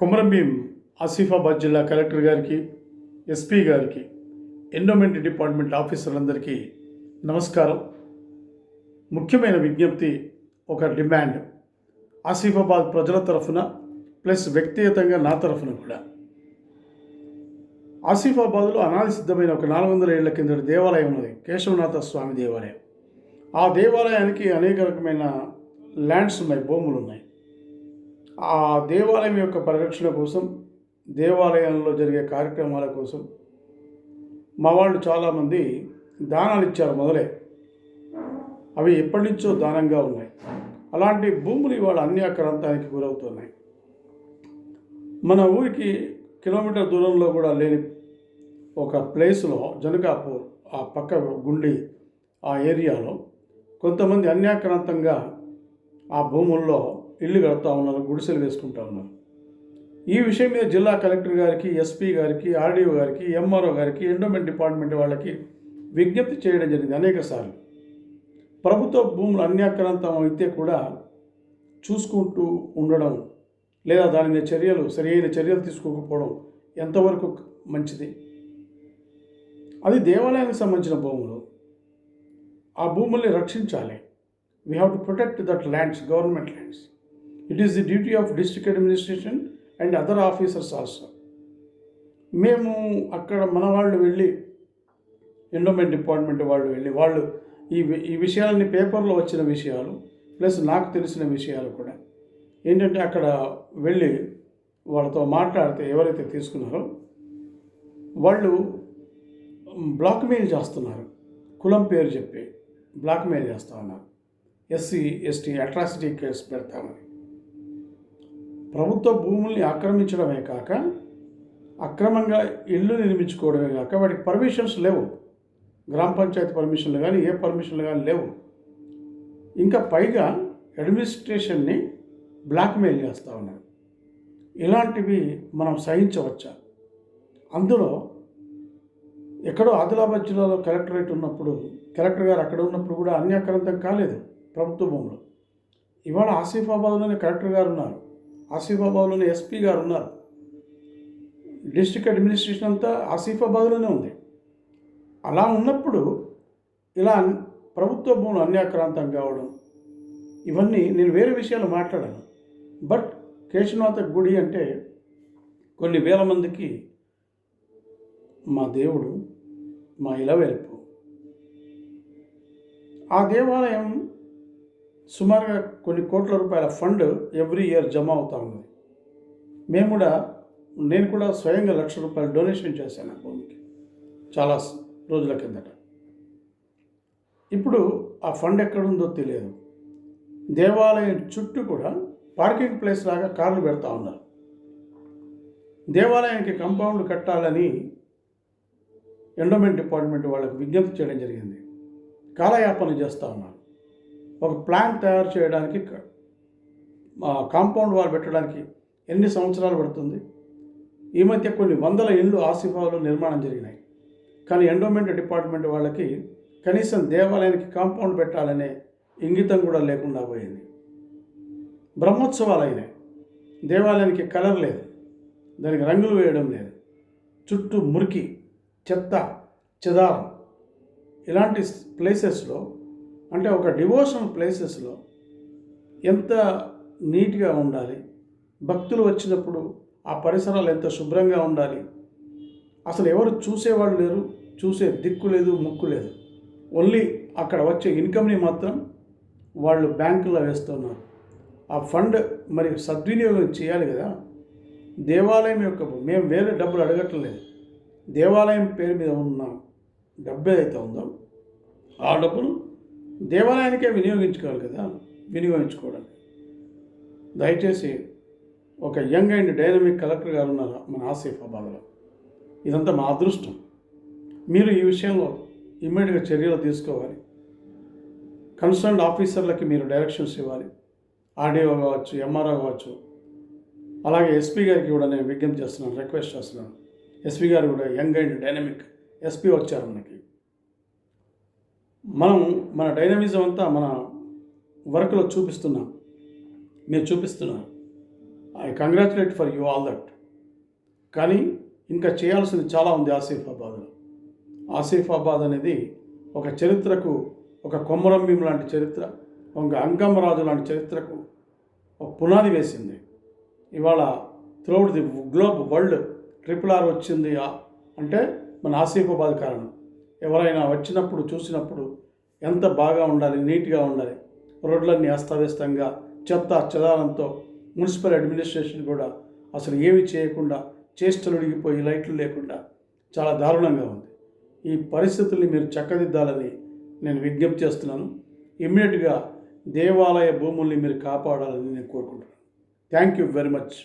కొమరంభీం ఆసిఫాబాద్ జిల్లా కలెక్టర్ గారికి ఎస్పీ గారికి ఎండోమెంట్ డిపార్ట్మెంట్ ఆఫీసర్లందరికీ నమస్కారం. ముఖ్యమైన విజ్ఞప్తి ఒక డిమాండ్. ఆసిఫాబాద్ ప్రజల తరఫున ప్లస్ వ్యక్తిగతంగా నా తరఫున కూడా. ఆసిఫాబాద్లో అనాది సిద్ధమైన ఒక నాలుగు వందల ఏళ్ళ కిందటి దేవాలయం ఉన్నది కేశవనాథ స్వామి దేవాలయం. ఆ దేవాలయానికి అనేక రకమైన ల్యాండ్స్ ఉన్నాయి భూములు ఉన్నాయి. ఆ దేవాలయం యొక్క పరిరక్షణ కోసం దేవాలయంలో జరిగే కార్యక్రమాల కోసం మా వాళ్ళు చాలామంది దానాలు ఇచ్చారు మొదలే. అవి ఎప్పటి నుంచో దానంగా ఉన్నాయి. అలాంటి భూములు ఇవాళ అన్యాక్రాంతానికి గురవుతున్నాయి. మన ఊరికి కిలోమీటర్ దూరంలో కూడా లేని ఒక ప్లేస్లో జనకాపూర్ ఆ పక్క గుండి ఆ ఏరియాలో కొంతమంది అన్యాక్రాంతంగా ఆ భూముల్లో ఇల్లు కడతా ఉన్నారు గుడిసెలు వేసుకుంటా ఉన్నారు. ఈ విషయం మీద జిల్లా కలెక్టర్ గారికి ఎస్పీ గారికి ఆర్డీఓ గారికి ఎంఆర్ఓ గారికి ఎండోమెంట్ డిపార్ట్మెంట్ వాళ్ళకి విజ్ఞప్తి చేయడం జరిగింది అనేక సార్లు. ప్రభుత్వ భూములు అన్యాక్రాంతం అయితే కూడా చూసుకుంటూ ఉండడం లేదా దాని మీద చర్యలు సరియైన చర్యలు తీసుకోకపోవడం ఎంతవరకు మంచిది? అది దేవాలయానికి సంబంధించిన భూములు. ఆ భూముల్ని రక్షించాలి. We have to protect that lands government lands it is the duty of district administration and other officers also మేము అక్కడ మన వాళ్ళు వెళ్ళి ఎండోమెంట్ డిపార్ట్మెంట్ వాళ్ళు వెళ్ళి వాళ్ళు ఈ వి- ఈ విషయాలని పేపర్లో వచ్చిన విషయాలు ప్లస్ నాకు తెలిసిన విషయాలు కూడా. ఏంటంటే అక్కడ వెళ్ళి వాళ్ళతో మాట్లాడితే ఎవరైతే తీసుకున్నారో వాళ్ళు బ్లాక్మెయిల్ చేస్తున్నారు. కులం పేరు చెప్పి బ్లాక్మెయిల్ చేస్తూ ఉన్నారు. ఎస్సీ ఎస్టీ అట్రాసిటీ కేసు పెడతామని ప్రభుత్వ భూముల్ని ఆక్రమించడమే కాక అక్రమంగా ఇల్లు నిర్మించుకోవడమే కాక వాటికి పర్మిషన్స్ లేవు. గ్రామ పంచాయతీ పర్మిషన్లు కానీ ఏ పర్మిషన్లు కానీ లేవు. ఇంకా పైగా అడ్మినిస్ట్రేషన్ని బ్లాక్మెయిల్ చేస్తూ ఉన్నారు. ఇలాంటివి మనం సహించవచ్చా? అందులో ఎక్కడో ఆదిలాబాద్ జిల్లాలో కలెక్టరేట్ ఉన్నప్పుడు కలెక్టర్ గారు అక్కడ ఉన్నప్పుడు కూడా అన్యాక్రాంతం కాలేదు ప్రభుత్వ భూములు. ఇవాళ ఆసిఫాబాద్లోనే కలెక్టర్ గారు ఉన్నారు. ఆసిఫాబాద్లోనే ఎస్పీ గారు ఉన్నారు. డిస్ట్రిక్ట్ అడ్మినిస్ట్రేషన్ అంతా ఆసిఫాబాద్లోనే ఉంది. అలా ఉన్నప్పుడు ఇలా ప్రభుత్వ భూములు అన్యాక్రాంతం కావడం ఇవన్నీ నేను వేరే విషయాలు మాట్లాడాను. బట్ కేశవనాథ గుడి అంటే కొన్ని వేల మందికి మా దేవుడు మా ఇలవేల్పు. ఆ దేవాలయం సుమారుగా కొన్ని కోట్ల రూపాయల ఫండ్ ఎవ్రీ ఇయర్ జమ అవుతూ ఉంది మేము కూడా నేను కూడా స్వయంగా లక్ష రూపాయలు డొనేషన్ చేశాను ఆ భూమికి. చాలా రోజుల కిందట. ఇప్పుడు ఆ ఫండ్ ఎక్కడుందో తెలియదు. దేవాలయం చుట్టూ కూడా పార్కింగ్ ప్లేస్ లాగా కార్లు పెడతా ఉన్నారు. దేవాలయానికి కంపౌండ్ కట్టాలని ఎండోమెంట్ డిపార్ట్మెంట్ వాళ్ళకి విజ్ఞప్తి చేయడం జరిగింది. కాలయాపన చేస్తూ ఉన్నారు. ఒక ప్లాన్ తయారు చేయడానికి కాంపౌండ్ వాల్ పెట్టడానికి ఎన్ని సంవత్సరాలు పడుతుంది? ఈ మధ్య కొన్ని వందల ఇండ్లు ఆసిఫాలో నిర్మాణం జరిగినాయి. కానీ ఎండోమెంట్ డిపార్ట్మెంట్ వాళ్ళకి కనీసం దేవాలయానికి కాంపౌండ్ పెట్టాలనే ఇంగితం కూడా లేకుండా పోయింది. బ్రహ్మోత్సవాలు అయినాయి దేవాలయానికి కలర్ లేదు. దానికి రంగులు వేయడం లేదు. చుట్టూ మురికి చెత్త చెదారం ఇలాంటి ప్లేసెస్లో అంటే ఒక డివోషన్ ప్లేసెస్లో ఎంత నీట్గా ఉండాలి భక్తులు వచ్చినప్పుడు ఆ పరిసరాలు ఎంత శుభ్రంగా ఉండాలి అసలు ఎవరు చూసేవాళ్ళు లేరు చూసే దిక్కు లేదు ముక్కు లేదు. ఓన్లీ అక్కడ వచ్చే ఇన్కమ్ని మాత్రం వాళ్ళు బ్యాంకులో వేస్తున్నారు. ఆ ఫండ్ మరి సద్వినియోగం చేయాలి కదా. దేవాలయం యొక్క మేము వేరే డబ్బులు అడగటం లేదు దేవాలయం పేరు మీద ఉన్న డబ్బు ఏదైతే ఉందో ఆ డబ్బును దేవాలయానికే వినియోగించుకోవాలి కదా వినియోగించుకోవడానికి దయచేసి ఒక యంగ్ అండ్ డైనమిక్ కలెక్టర్ గారు ఉన్నారు మన ఆసిఫాబాద్లో ఇదంతా మా అదృష్టం. మీరు ఈ విషయంలో ఇమ్మీడియట్గా చర్యలు తీసుకోవాలి. కన్సర్న్డ్ ఆఫీసర్లకి మీరు డైరెక్షన్స్ ఇవ్వాలి. ఆర్డీఓ కావచ్చు ఎంఆర్ఓ కావచ్చు. అలాగే ఎస్పీ గారికి కూడా నేను విజ్ఞప్తి చేస్తున్నాను రిక్వెస్ట్ చేస్తున్నాను. ఎస్పీ గారు కూడా యంగ్ అండ్ డైనమిక్ ఎస్పీ వచ్చారు మనకి. మనం మన డైనమిజం అంతా మన వర్క్లో చూపిస్తున్నాం. మీరు చూపిస్తున్నారు. I congratulate for you all that. కానీ ఇంకా చేయాల్సింది చాలా ఉంది ఆసిఫాబాద్లో ఆసిఫాబాద్ అనేది ఒక చరిత్రకు ఒక కొమ్మరంభీం లాంటి చరిత్ర ఒక అంగమరాజు లాంటి చరిత్రకు ఒక పునాది వేసింది. ఇవాళ throughout the globe world triple R వచ్చింది అంటే మన ఆసిఫాబాద్ కారణం. ఎవరైనా వచ్చినప్పుడు చూసినప్పుడు ఎంత బాగా ఉండాలి నీట్గా ఉండాలి రోడ్లన్నీ అస్తవ్యస్తంగా చెత్త చెదారంతో మున్సిపల్ అడ్మినిస్ట్రేషన్ కూడా అసలు ఏమి చేయకుండా చేష్టలు ఉడిగిపోయి లైట్లు లేకుండా చాలా దారుణంగా ఉంది. ఈ పరిస్థితుల్ని మీరు చక్కదిద్దాలని నేను విజ్ఞప్తి చేస్తున్నాను. ఇమ్మీడియట్గా దేవాలయ భూముల్ని మీరు కాపాడాలని నేను కోరుకుంటున్నాను. Thank you very much.